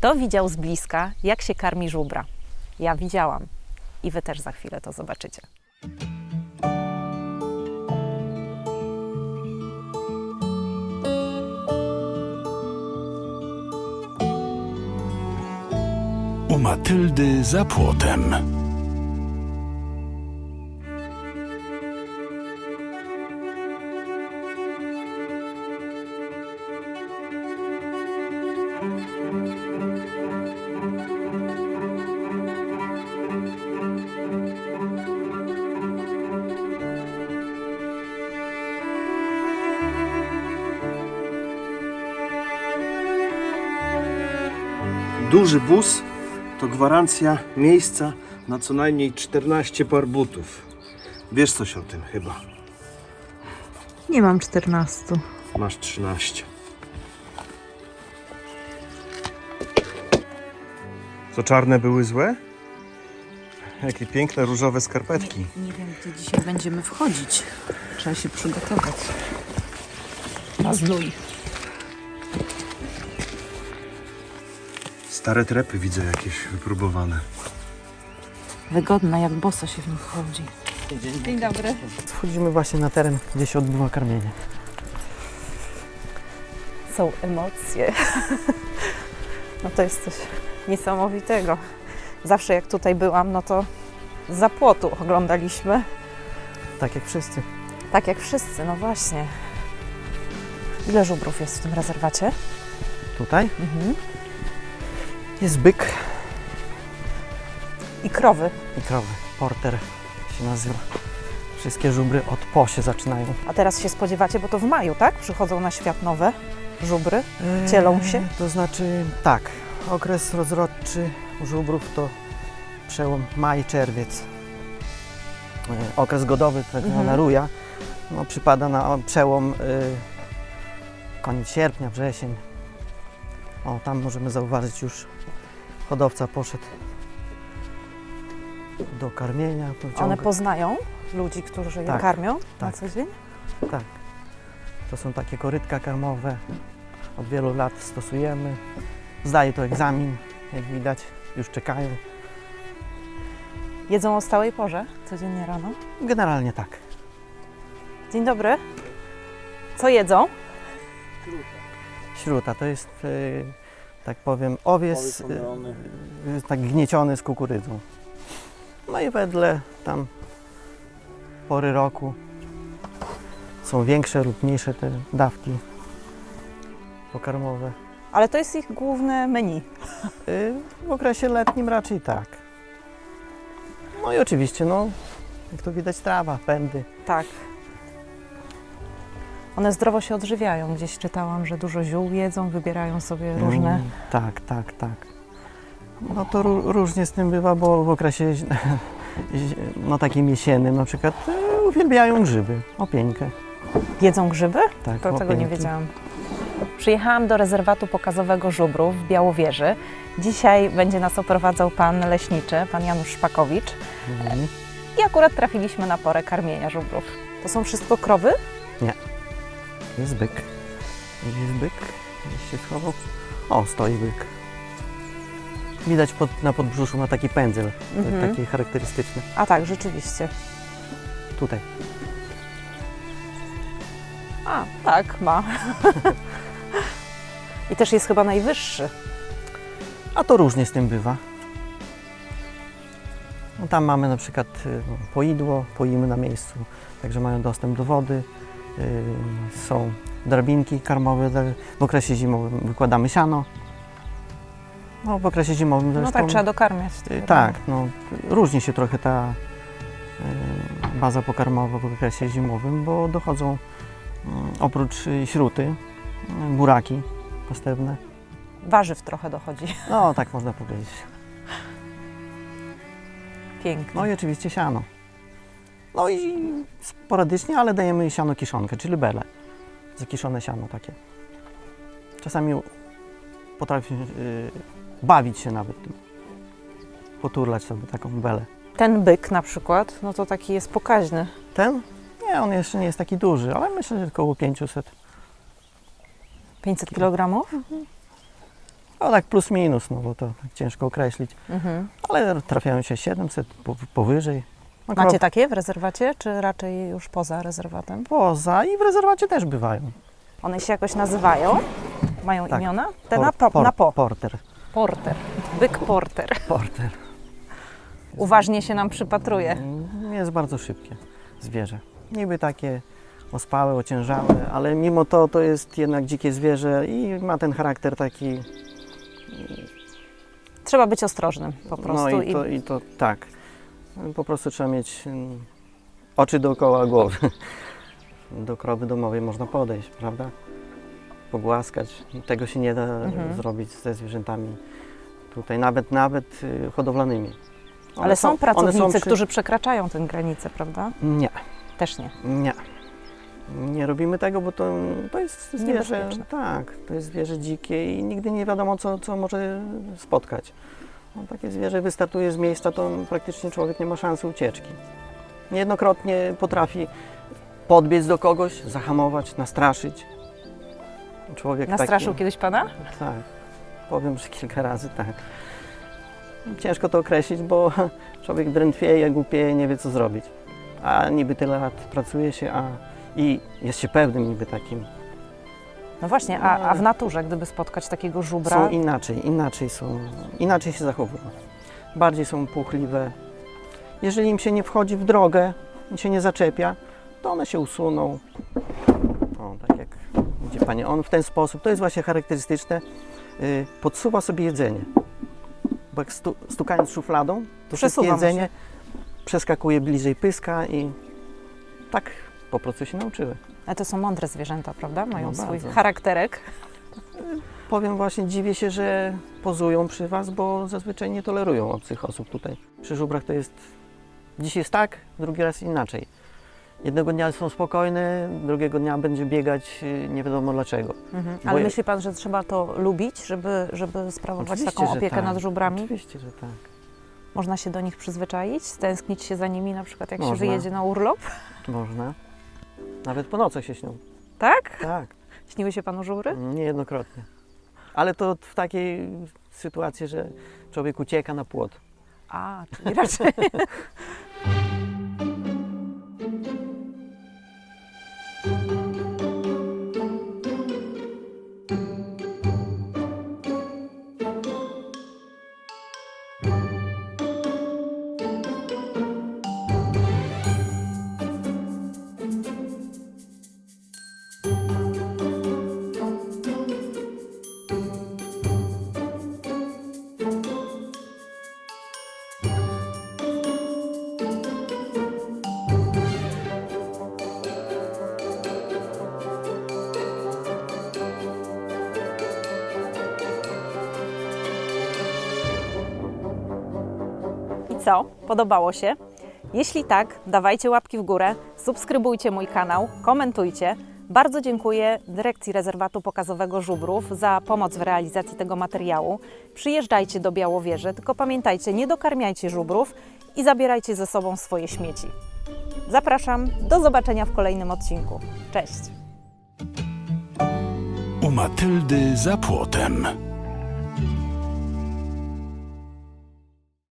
Kto widział z bliska, jak się karmi żubra? Ja widziałam. I wy też za chwilę to zobaczycie. U Matyldy za płotem. Duży bus to gwarancja miejsca na co najmniej 14 par butów. Wiesz coś o tym chyba. Nie mam 14. Masz 13. Co czarne były złe? Jakie piękne różowe skarpetki. Nie wiem, gdzie dzisiaj będziemy wchodzić. Trzeba się przygotować. Na znój. Stare trepy widzę jakieś wypróbowane. Wygodne, jak boso się w nim chodzi. Dzień dobry. Wchodzimy właśnie na teren, gdzie się odbywa karmienie. Są emocje. No to jest coś niesamowitego. Zawsze jak tutaj byłam, no to za płotu oglądaliśmy. Tak jak wszyscy. Tak jak wszyscy, no właśnie. Ile żubrów jest w tym rezerwacie? Tutaj Mhm. Jest byk I krowy. i krowy. Porter się nazywa. Wszystkie żubry od po się zaczynają. A teraz się spodziewacie, bo to w maju, tak? Przychodzą na świat nowe żubry. Cielą się? Eee, To znaczy tak, okres rozrodczy żubrów to przełom maj-czerwiec. Eee, Okres godowy, tak Mhm. zwana ruja, no, przypada na przełom y, koniec sierpnia, wrzesień. O, tam możemy zauważyć już hodowca poszedł do karmienia. One poznają ludzi, którzy je Tak, karmią na tak. co dzień. Tak. To są takie korytka karmowe. Od wielu lat stosujemy. Zdaje to egzamin, jak widać. Już czekają. Jedzą o stałej porze, codziennie rano. Generalnie tak. Dzień dobry. Co jedzą? Śruta to jest, e, tak powiem, owiec e, e, tak gnieciony z kukurydzą. No i wedle tam pory roku są większe lub mniejsze te dawki pokarmowe. Ale to jest ich główne menu. Y, W okresie letnim raczej tak. No i oczywiście, no, jak to widać, trawa, pędy. Tak. One zdrowo się odżywiają. Gdzieś czytałam, że dużo ziół jedzą, wybierają sobie różne. Mm, tak, tak, tak. No to ró- różnie z tym bywa, bo w okresie no takim jesiennym na przykład y, uwielbiają grzyby, opieńkę. Jedzą grzyby? Tak, To tego nie wiedziałam. Przyjechałam do rezerwatu pokazowego żubrów w Białowieży. Dzisiaj będzie nas oprowadzał pan leśniczy, pan Janusz Szpakowicz. Mhm. I akurat trafiliśmy na porę karmienia żubrów. To są wszystko krowy? Jest byk. Jest byk. Gdzieś się schował. O, stoi byk. Widać pod, na podbrzuszu ma taki pędzel, Mhm. taki charakterystyczny. A tak, rzeczywiście. Tutaj. A, tak, ma. I też jest chyba najwyższy. A to różnie z tym bywa. No tam mamy na przykład y, poidło, poimy na miejscu, także mają dostęp do wody. Y, Są drabinki karmowe, dla- w okresie zimowym wykładamy siano. No w okresie zimowym No zresztą, tak, trzeba dokarmiać. y, tak, no, różni się trochę ta y, baza pokarmowa w okresie zimowym, bo dochodzą mm, oprócz śruty, buraki pastewne. Warzyw trochę dochodzi. No tak można powiedzieć. Pięknie. No i oczywiście siano. No i sporadycznie, ale dajemy siano kiszonkę, czyli bele. Zakiszone siano takie. Czasami potrafi yy, bawić się nawet tym. Poturlać sobie taką belę. Ten byk na przykład, no to taki jest pokaźny. Ten? Nie, on jeszcze nie jest taki duży, ale myślę, że około 500. 500 kg? No tak plus minus, no bo to tak ciężko określić. Mhm. Ale trafiają się 700 po, powyżej. No, Macie takie w rezerwacie, czy raczej już poza rezerwatem? Poza i w rezerwacie też bywają. One się jakoś nazywają? Mają Tak. imiona? Te Por- na, po, por- na po. Porter. Porter. Byk porter. Porter. Uważnie się nam przypatruje. Mm, Jest bardzo szybkie zwierzę. Niby takie ospałe, ociężałe, ale mimo to to jest jednak dzikie zwierzę i ma ten charakter taki. Trzeba być ostrożnym po prostu. No i to, i to tak. Po prostu trzeba mieć mm, oczy dookoła głowy. Do krowy domowej można podejść, prawda? Pogłaskać. Tego się nie da Mhm. zrobić ze zwierzętami tutaj, nawet nawet y, hodowlanymi. One Ale są one pracownicy, przy- którzy przekraczają tę granicę, prawda? Nie, Też nie. nie. Nie robimy tego, bo to, to jest zwierzę. Tak, to jest zwierzę dzikie i nigdy nie wiadomo, co, co może spotkać. No, takie zwierzę wystartuje z miejsca, to praktycznie człowiek nie ma szansy ucieczki. Niejednokrotnie potrafi podbiec do kogoś, zahamować, nastraszyć. Człowiek Nastraszył taki, kiedyś pana? Tak, powiem, że kilka razy tak. Ciężko to określić, bo człowiek drętwieje, głupieje, nie wie co zrobić. A niby tyle lat pracuje się, a i jest się pewnym niby takim. No właśnie, a, a w naturze, gdyby spotkać takiego żubra, Są inaczej, inaczej są, inaczej się zachowują. Bardziej są puchliwe. Jeżeli im się nie wchodzi w drogę, im się nie zaczepia, to one się usuną. O, tak jak widzi Pani, on w ten sposób, to jest właśnie charakterystyczne, y, podsuwa sobie jedzenie. Bo jak stu, stukając szufladą, to wszystkie Przesuwa mu jedzenie przeskakuje bliżej pyska i tak po prostu się nauczyły. ale to są mądre zwierzęta, prawda? Mają No swój bardzo. charakterek. Powiem właśnie, dziwię się, że pozują przy Was, bo zazwyczaj nie tolerują obcych osób tutaj. Przy żubrach to jest, dziś jest tak, drugi raz inaczej. Jednego dnia są spokojne, drugiego dnia będzie biegać y, nie wiadomo dlaczego. Mhm. Bo Ale je- myśli pan, że trzeba to lubić, żeby, żeby sprawować Oczywiście, taką opiekę tak. nad żubrami? Oczywiście, że tak. Można się do nich przyzwyczaić, stęsknić się za nimi, na przykład jak się Można. wyjedzie na urlop? Można. Nawet po nocach się śnią. Tak? Tak, Śniły się panu żubry? niejednokrotnie. Ale to w takiej sytuacji, że człowiek ucieka na płot. A, czyli raczej. co? Podobało się? Jeśli tak, dawajcie łapki w górę, subskrybujcie mój kanał, komentujcie. Bardzo dziękuję Dyrekcji Rezerwatu Pokazowego Żubrów za pomoc w realizacji tego materiału. Przyjeżdżajcie do Białowieży, tylko pamiętajcie, nie dokarmiajcie żubrów i zabierajcie ze sobą swoje śmieci. Zapraszam, do zobaczenia w kolejnym odcinku. Cześć! U Matyldy za płotem.